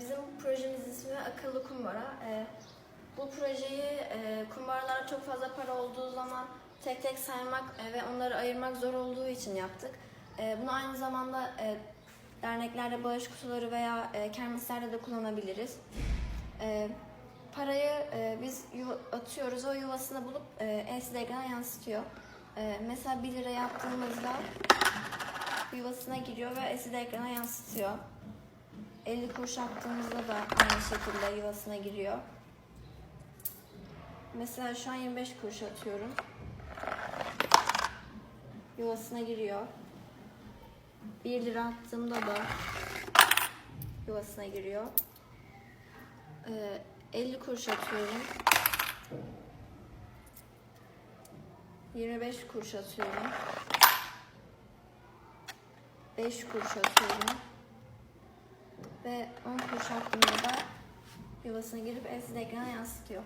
bizim projemizin ismi Akıllı Kumbara. E, bu projeyi e, kumbaralara çok fazla para olduğu zaman tek tek saymak e, ve onları ayırmak zor olduğu için yaptık. E, bunu aynı zamanda derneklerde bağış kutuları veya e, kermeslerde de kullanabiliriz. Parayı biz atıyoruz, o yuvasını bulup e, ekrana yansıtıyor. Mesela 1 lira yaptığımızda yuvasına giriyor ve ekrana yansıtıyor. 50 kuruş attığımızda da aynı şekilde yuvasına giriyor. Mesela şu an 25 kuruş atıyorum. Yuvasına giriyor. 1 lira attığımda da yuvasına giriyor. Ee, 50 kuruş atıyorum. 25 kuruş atıyorum. 5 kuruş atıyorum. Ve 10 kuruş attığımda da yuvasına girip LCD ekrana yansıtıyor.